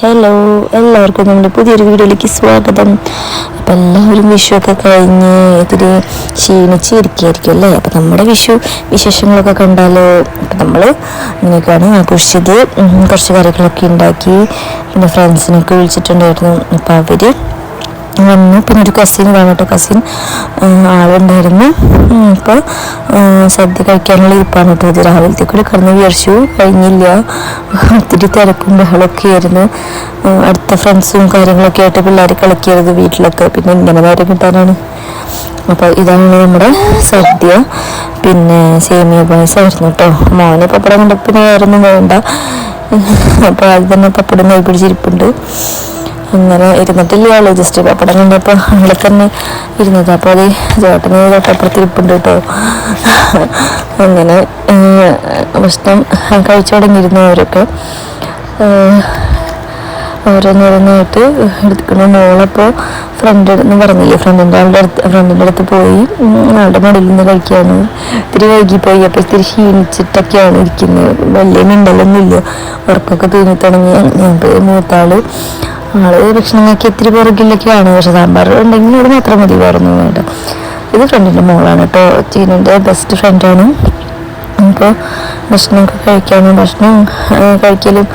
Hello എല്ലാവർക്കും നമ്മുടെ പുതിയൊരു വീഡിയോയിലേക്ക് സ്വാഗതം. അപ്പം എല്ലാവരും വിഷുവൊക്കെ കഴിഞ്ഞ് ഇതിൽ ക്ഷീണിച്ചിരിക്കുകയായിരിക്കും അല്ലേ? അപ്പം നമ്മുടെ വിഷു വിശേഷങ്ങളൊക്കെ അപ്പം നമ്മൾ ഇങ്ങനെയൊക്കെയാണ് ആഘോഷിച്ചത്. കുറച്ച് കറികളൊക്കെ ഉണ്ടാക്കി. പിന്നെ ഫ്രണ്ട്സിനൊക്കെ വിളിച്ചിട്ടുണ്ടായിരുന്നു. അപ്പം അവർ വന്നു. പിന്നെ ഒരു കസിൻ വന്നിട്ട് കസിൻ ആളുണ്ടായിരുന്നു. ഇപ്പോൾ സദ്യ കഴിക്കാനുള്ള ഇരിപ്പാണ് കേട്ടോ അത് രാവിലത്തെ കൂടെ കടന്ന് വിചാരിച്ചു. കഴിഞ്ഞില്ല. ഒത്തിരി തിരക്കും ബഹളമൊക്കെ ആയിരുന്നു. അടുത്ത ഫ്രണ്ട്സും കാര്യങ്ങളൊക്കെ ആയിട്ട് പിള്ളേർ കളിക്കരുത് വീട്ടിലൊക്കെ. പിന്നെ ഇങ്ങനെ നേരം കിട്ടാനാണ്. അപ്പോൾ ഇതാണ് നമ്മുടെ സദ്യ. പിന്നെ സേമിയ പായസമായിരുന്നു കേട്ടോ. മോനെ പപ്പടം പിന്നെ വേറെ വേണ്ട. അപ്പോൾ അത് തന്നെ പപ്പടം കൈ പിടിച്ചിരിപ്പുണ്ട് അങ്ങനെ ഇരുന്നിട്ടില്ല ആൾ ജസ്റ്റ് പപ്പടം കണ്ടപ്പോൾ അവിടെ തന്നെ ഇരുന്നത്. അപ്പോൾ അത് ചേട്ടന് തൊട്ടപ്പുറത്ത് ഇരിപ്പുണ്ട് കേട്ടോ. അങ്ങനെ ഭക്ഷണം കഴിച്ചു തുടങ്ങിയിരുന്നു അവരൊക്കെ. ഓരോന്നോരോന്നായിട്ട് എടുത്തിക്കുന്ന മോളപ്പോൾ ഫ്രണ്ട് എന്ന് പറഞ്ഞില്ലേ ഫ്രണ്ടിന്റെ ആളുടെ അടുത്ത് ഫ്രണ്ടിന്റെ അടുത്ത് പോയി. ആളുടെ മടിയിൽ നിന്ന് കഴിക്കാണ്. ഇത്തിരി വൈകിപ്പോയി. പോയി അപ്പോൾ ഇത്തിരി ക്ഷീണിച്ചിട്ടൊക്കെയാണ് ഇരിക്കുന്നത്. വലിയ മിണ്ടലൊന്നുമില്ല. ഉറക്കൊക്കെ തൂങ്ങി തുടങ്ങി ഞങ്ങൾക്ക് ആൾ ഭക്ഷണങ്ങൾക്ക് ഇത്തിരി പുറകിലൊക്കെയാണ്. പക്ഷെ സാമ്പാർ ഉണ്ടെങ്കിൽ ഇവിടെ മാത്രം മതി വേറൊന്നും വേണ്ട. ഇത് ഫ്രണ്ടിന്റെ മോളാണ് കേട്ടോ. ചീനന്റെ ബെസ്റ്റ് ഫ്രണ്ടാണ് അപ്പോൾ ഭക്ഷണമൊക്കെ കഴിക്കാനും ഭക്ഷണം കഴിക്കലും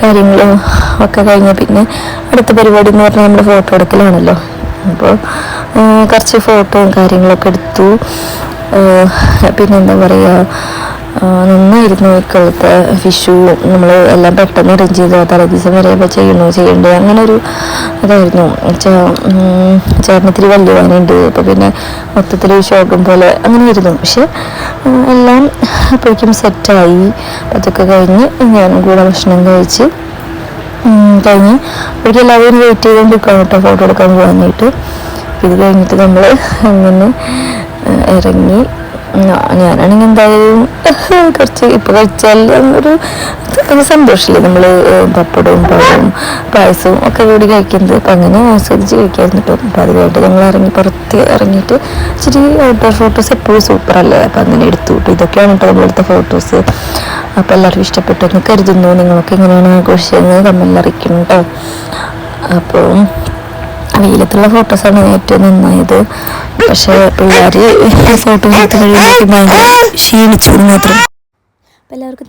കാര്യങ്ങളും ഒക്കെ കഴിഞ്ഞ പിന്നെ അടുത്ത പരിപാടി എന്ന് പറഞ്ഞാൽ നമ്മുടെ ഫോട്ടോ എടുക്കലാണല്ലോ. അപ്പോൾ കുറച്ച് ഫോട്ടോയും കാര്യങ്ങളൊക്കെ എടുത്തു. പിന്നെന്താ പറയുക നന്നായിരുന്നു ഇക്കൊല്ലത്തെ ഫിഷു നമ്മൾ എല്ലാം പെട്ടെന്ന് അറേഞ്ച് ചെയ്തു. തലേ ദിവസം വരെ ഇപ്പോൾ ചെയ്യണോ ചെയ്യണ്ടേ? അങ്ങനെ ഒരു ഇതായിരുന്നു ചേട്ടനത്തിരി വല്യവാനുണ്ട്. അപ്പോൾ പിന്നെ മൊത്തത്തിൽ ഷോക്കും പോലെ അങ്ങനെ ആയിരുന്നു പക്ഷെ എല്ലാം അപ്പോഴേക്കും സെറ്റായി. അതൊക്കെ കഴിഞ്ഞ് ഞാനും കൂടെ ഭക്ഷണം കഴിച്ച് കഴിഞ്ഞ് അപ്പോഴേക്കും എല്ലാവരും വെയിറ്റ് ചെയ്തുകൊണ്ടിരിക്കണം കേട്ടോ ഫോട്ടോ എടുക്കാൻ പോകാനായിട്ട് ഇത് കഴിഞ്ഞിട്ട് നമ്മൾ അങ്ങനെ ഇറങ്ങി. ഞാനാണെങ്കിൽ എന്തായാലും കുറച്ച് ഇപ്പോൾ കഴിച്ചാൽ ഒരു സന്തോഷമില്ലേ നമ്മൾ പപ്പടവും പഴവും പായസവും ഒക്കെ കൂടി കഴിക്കുന്നത്. അപ്പം അങ്ങനെ ആസ്വദിച്ച് കഴിക്കായിരുന്നു കേട്ടോ. അപ്പോൾ അത് കഴിഞ്ഞിട്ട് ഞങ്ങൾ ഇറങ്ങി പുറത്ത് ഇറങ്ങിയിട്ട് ഇച്ചിരി ഔട്ട്ഡോർ ഫോട്ടോസ് എപ്പോഴും സൂപ്പറല്ലേ അപ്പം അങ്ങനെ എടുത്തു കിട്ടും ഇതൊക്കെയാണ് കേട്ടോ നമ്മളെടുത്ത ഫോട്ടോസ് അപ്പോൾ എല്ലാവർക്കും ഇഷ്ടപ്പെട്ടു എന്ന് കരുതുന്നു. നിങ്ങളൊക്കെ എങ്ങനെയാണ് ആഘോഷിച്ചതെന്ന് കമ്മലിൽ അറിയിക്കണം കേട്ടോ. അപ്പോൾ വെയിലത്തുള്ള ഫോട്ടോസാണ് ഏറ്റവും നന്നായത്. പക്ഷേ പിള്ളേർ ഫോട്ടോ കഴിയുമ്പോഴേക്കും ക്ഷീണിച്ചത് മാത്രം എല്ലാവർക്കും